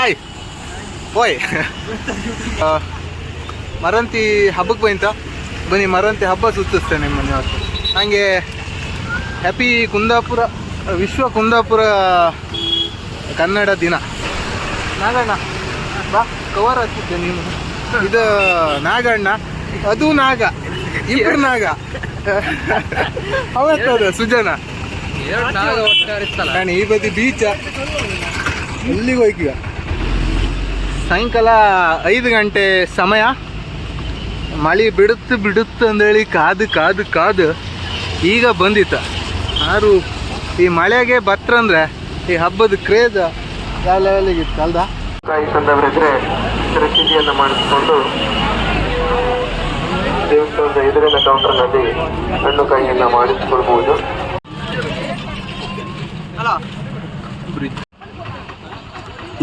ಆಯ್ ಓಯ್. ಮರಂತಿ ಹಬ್ಬಕ್ಕೆ ಬಂತ? ಬನ್ನಿ ಮರಂತಿ ಹಬ್ಬ ಸುತ್ತಿಸ್ತೇನೆ ನಿಮ್ಮನ್ನು ಇವತ್ತು. ನನಗೆ ಹ್ಯಾಪಿ ಕುಂದಾಪುರ ವಿಶ್ವ ಕುಂದಾಪುರ ಕನ್ನಡ ದಿನ. ನಾಗಣ್ಣ ಬಾ ಕವರ್ ಹಾಕಿದ್ದೆ ನೀನು. ಇದು ನಾಗಣ್ಣ ಅದು ನಾಗ. ಇಬ್ಬರು ನಾಗ. ಅವತ್ತದ ಸುಜನ. ನಾನು ಈ ಬದಿ ಬೀಚ ಎಲ್ಲಿಗೆ ಹೋಯ್ಕೀಗ ಸಾಯಂಕಾಲ ಐದು ಗಂಟೆ ಸಮಯ. ಮಳೆ ಬಿಡುತ್ತೆ ಬಿಡುತ್ತೆ ಅಂದೇಳಿ ಕಾದು ಕಾದು ಕಾದು ಈಗ ಬಂದಿತ್ತ. ಆರು ಈ ಮಳೆಗೆ ಬತ್ರಂದ್ರೆ ಈ ಹಬ್ಬದ ಕ್ರೇಜ್ ಯಾವ ಲೆವೆಲಿಗೆ ಇತ್ತು ಅಲ್ದ? ಕಾಯಿ ತಂದವರಿದ್ರೆ ರಸೀದಿಯನ್ನು ಮಾಡಿಸಿಕೊಂಡು ದೇವಸ್ಥಾನದ ಎದುರಿನ ಕೌಂಟರ್ನಲ್ಲಿ ಹಣ್ಣು ಕಾಯಿಯನ್ನು ಮಾಡಿಸಿಕೊಳ್ಬಹುದು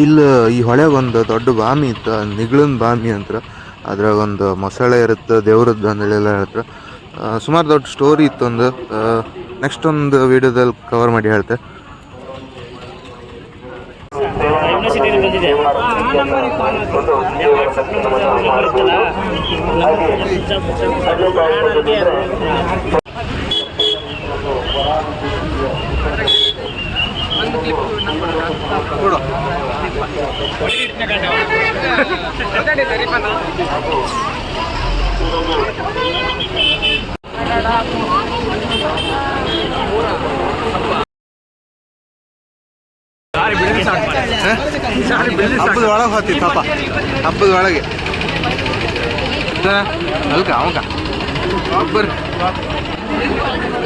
ಇಲ್ಲಿ ಈ ಹೊಳೆಗೆ ಒಂದು ದೊಡ್ಡ ಬಾಮಿ ಇತ್ತು, ನಿಗಳನ್ ಬಾಮಿ ಅಂತ ಅದ್ರಾಗ ಒಂದು ಮೊಸಳೆ ಇರುತ್ತೆ ದೇವ್ರದ್ದು ಅಂದೇಳಿ ಎಲ್ಲ ಹೇಳ್ತಾರೆ ಸುಮಾರು ದೊಡ್ಡ ಸ್ಟೋರಿ ಇತ್ತು ಒಂದು. ನೆಕ್ಸ್ಟ್ ಒಂದು ವಿಡಿಯೋದಲ್ಲಿ ಕವರ್ ಮಾಡಿ ಹೇಳ್ತೆ. ಹಬ್ಬದ ಒಳಗೆ ಹೋಗ್ತಿತ್ತು ಹಬ್ಬ ಹಬ್ಬದ ಒಳಗೆ ಅಲ್ಕ ಅವಕ ಒಬ್ಬರು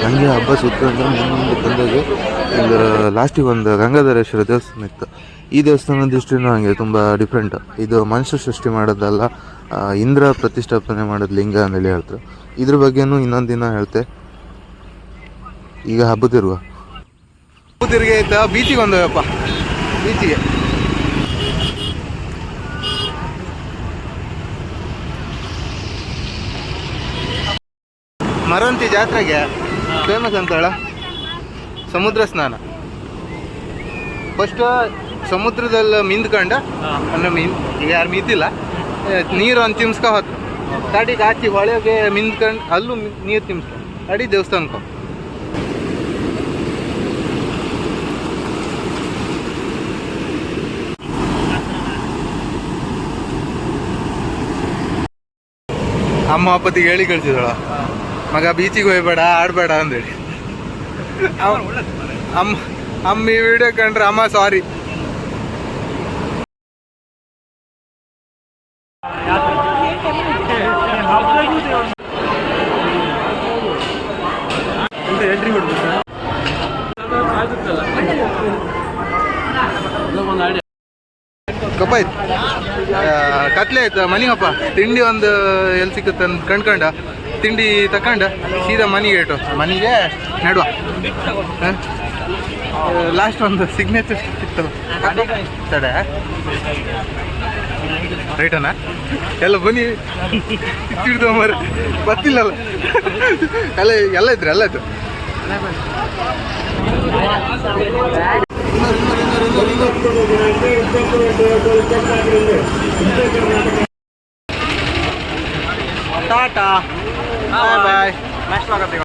ಹಂಗೆ ಹಬ್ಬ ಸುತ್ತಂದ್ರೆ ಮುಂದೆ ಬಂದಾಗ ಇಲ್ಲಿ ಲಾಸ್ಟಿಗೆ ಒಂದು ಗಂಗಾಧರೇಶ್ವರ ದೇವಸ್ಥಾನ ಇತ್ತು. ಈ ದೇವಸ್ಥಾನದ ದೃಷ್ಟಿನೂ ಹಂಗೆ ತುಂಬ ಡಿಫ್ರೆಂಟ್ ಇದು ಮನುಷ್ಯ ಸೃಷ್ಟಿ ಮಾಡೋದಲ್ಲ ಇಂದ್ರ ಪ್ರತಿಷ್ಠಾಪನೆ ಮಾಡೋದು ಲಿಂಗ ಅಂತೇಳಿ ಹೇಳ್ತಾರೆ. ಇದ್ರ ಬಗ್ಗೆನೂ ಇನ್ನೊಂದು ದಿನ ಹೇಳ್ತೆ. ಈಗ ಹಬ್ಬದಿರುವ. ತಿರುಗಿ ಆಯ್ತಾ? ಬೀಚಿಗೆ ಒಂದಪ್ಪ ಬೀಚಿಗೆ. ಮರಂತಿ ಜಾತ್ರೆಗೆ ಫೇಮಸ್ ಅಂತ ಹೇಳ? ಸಮುದ್ರ ಸ್ನಾನ. ಫಸ್ಟ್ ಸಮುದ್ರದಲ್ಲಿ ಮಿಂದ್ಕೊಂಡು, ಅಂದ್ರೆ ಮೀನ್ ಈಗ ಯಾರು ಮೀತಿಲ್ಲ ನೀರು ಒಂದು ತಿಮ್ಸ್ಕೊ ಹೊತ್ತು. ಕಡಿಗೆ ಹಾಕಿ ಹೊಳೆಗೆ ಮಿಂದ್ಕೊಂಡು, ಅಲ್ಲೂ ನೀರು ತಿಮ್ಸ್ಕೊ. ಅಡಿ ದೇವಸ್ಥಾನಕ್ಕೆ. ಅಮ್ಮ ಅಪ್ಪತಿಗೆ ಹೇಳಿ ಕಳ್ಸಿದಳ. ಮಗ ಬೀಚಿಗೆ ಹೋಗ್ಬೇಡ, ಆಡ್ಬೇಡ ಅಂದೇಳಿ ಅಮ್ಮ ಅಮ್ಮ ಈ ವಿಡಿಯೋ ಕಂಡ್ರೆ ಅಮ್ಮ ಸಾರಿ ಕಪ್ಪಾಯ್ತು ಕತ್ಲೆ ಆಯ್ತು ಮನಿಗಪ್ಪ ತಿಂಡಿ ಒಂದು ಎಲ್ಲಿ ಸಿಕ್ಕುತ್ತೆ ಅಂತ ಕಂಡ್ಕಂಡ? ತಿಂಡಿ ತಕೊಂಡು ಸೀದಾ ಮನೆಗೆ ಇಟ್ಟು. ಮನೆಗೆ ನಡುವ. ಲಾಸ್ಟ್ ಒಂದು ಸಿಗ್ನೇಚರ್ ಸಿಕ್ತಲ್ಲ ತಡೆ. ರೈಟನಾ ಎಲ್ಲ ಬನ್ನಿ. ತಿಡ್ದು ಮರ ಗೊತ್ತಿಲ್ಲಲ್ಲ. ಎಲ್ಲ ಎಲ್ಲ ಇದ್ರೆ ಎಲ್ಲ ಇತ್ತು ಟಾಟಾ. Bye bye